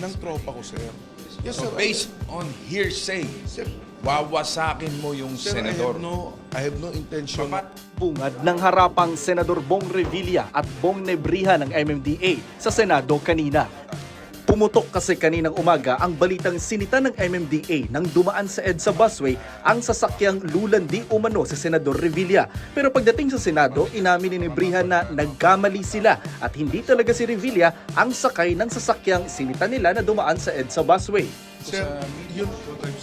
ng tropa ko, sir. Yes, So sir. based on hearsay, Sir, wawasakin mo yung sir, I senador. have no, I have no intention. Papat- Bungad ng harapang Senador Bong Revilla at Bong Nebriha ng MMDA sa Senado kanina. Pumutok kasi kaninang umaga ang balitang sinita ng MMDA nang dumaan sa EDSA busway ang sasakyang lulandi umano si Senador Revilla. Pero pagdating sa Senado, inamin ni Nebriha na nagkamali sila at hindi talaga si Revilla ang sakay ng sasakyang sinita nila na dumaan sa EDSA busway. Sir, yun,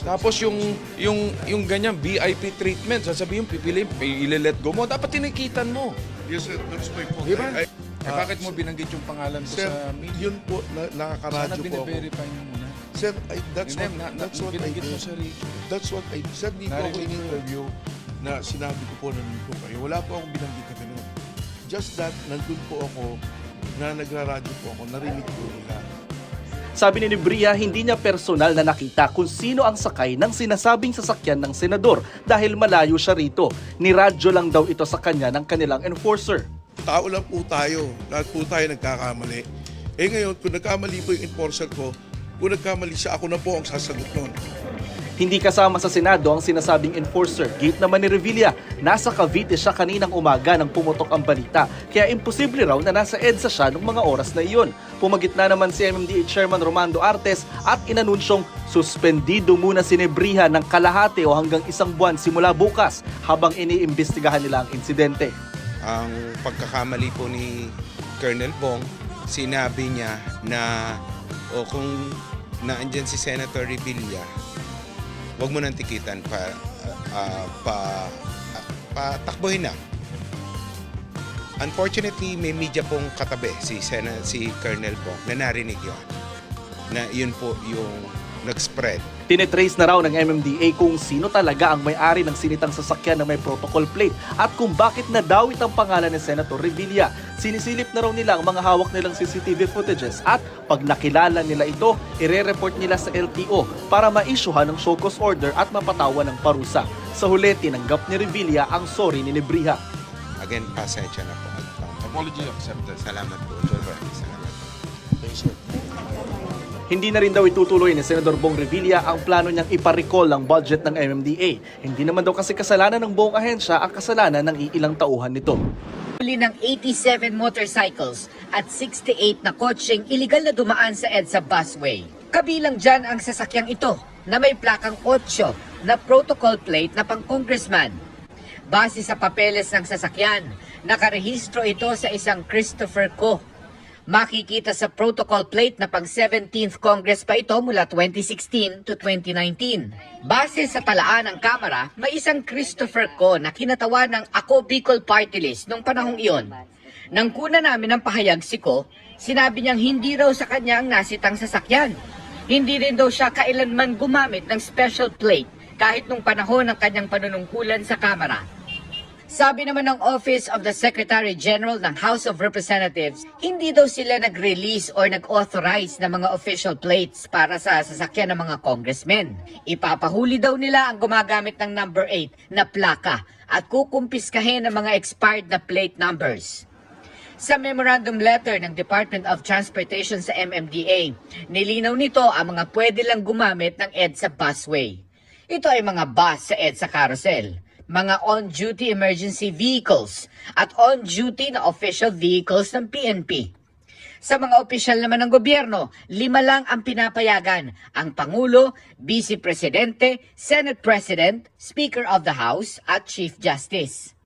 Tapos yung yung yung ganyan VIP treatment, sasabihin pipili, ile-let go mo, dapat tinikitan mo. yes, sir, that's my point. Di ba? I- Eh, bakit mo binanggit yung pangalan ko Sir, sa media? yun po, na, Sana nakakaradyo po ako. bine-verify mo muna. Sir, I, that's Hindi, what, na, na, that's what I binanggit mo did. sa Rico. That's what I, sir, di po ako Narinig ko. in-interview na sinabi ko po nandito kayo. Wala po akong binanggit na ganun. Just that, nandun po ako, na nagraradyo po ako, narinig po nila. Sabi ni Nebria, hindi niya personal na nakita kung sino ang sakay ng sinasabing sasakyan ng senador dahil malayo siya rito. Niradyo lang daw ito sa kanya ng kanilang enforcer. Tao lang po tayo. Lahat po tayo nagkakamali. Eh ngayon, kung nagkamali po yung enforcer ko, kung nagkamali siya, ako na po ang sasagot nun. Hindi kasama sa Senado ang sinasabing enforcer. Gate naman ni Revilla, nasa Cavite siya kaninang umaga nang pumutok ang balita. Kaya imposible raw na nasa EDSA siya noong mga oras na iyon. Pumagitna naman si MMDA Chairman Romando Artes at inanunsyong suspendido muna si Nebriha ng kalahati o hanggang isang buwan simula bukas habang iniimbestigahan nila ang insidente. Ang pagkakamali po ni Colonel Bong, sinabi niya na o kung naandyan si Senator Revilla, wag mo nang tikitan pa ah, pa ah, patakbuhin na. Unfortunately, may media pong katabi si Sena, si Colonel Bong na narinig yon na yun po yung nag-spread Tinetrace na raw ng MMDA kung sino talaga ang may-ari ng sinitang sasakyan na may protocol plate at kung bakit nadawit ang pangalan ni Senator Revilla. Sinisilip na raw nila ang mga hawak nilang CCTV footages at pag nakilala nila ito, ire-report nila sa LTO para ma-issuehan ng show cause order at mapatawan ng parusa. Sa huli, tinanggap ni Revilla ang sorry ni Nebriha. Again, pasensya na po. Apology accepted. Salamat po. Salamat po. Hindi na rin daw itutuloy ni Senador Bong Revilla ang plano niyang ipa-recall ang budget ng MMDA. Hindi naman daw kasi kasalanan ng buong ahensya ang kasalanan ng iilang tauhan nito. Huli ng 87 motorcycles at 68 na kotseng iligal na dumaan sa EDSA busway. Kabilang dyan ang sasakyang ito na may plakang 8 na protocol plate na pang congressman. Base sa papeles ng sasakyan, nakarehistro ito sa isang Christopher Co. Makikita sa protocol plate na pang 17th Congress pa ito mula 2016 to 2019. Base sa talaan ng Kamara, may isang Christopher Co na kinatawa ng Ako Bicol Party List nung panahong iyon. Nang kuna namin ng pahayag si Ko, sinabi niyang hindi raw sa kanya ang nasitang sasakyan. Hindi rin daw siya kailanman gumamit ng special plate kahit nung panahon ng kanyang panunungkulan sa Kamara. Sabi naman ng Office of the Secretary General ng House of Representatives, hindi daw sila nag-release or nag-authorize ng mga official plates para sa sasakyan ng mga congressmen. Ipapahuli daw nila ang gumagamit ng number 8 na plaka at kukumpiskahin ang mga expired na plate numbers. Sa memorandum letter ng Department of Transportation sa MMDA, nilinaw nito ang mga pwede lang gumamit ng EDSA busway. Ito ay mga bus sa EDSA carousel, mga on-duty emergency vehicles, at on-duty na official vehicles ng PNP. Sa mga opisyal naman ng gobyerno, lima lang ang pinapayagan, ang Pangulo, Vice Presidente, Senate President, Speaker of the House, at Chief Justice.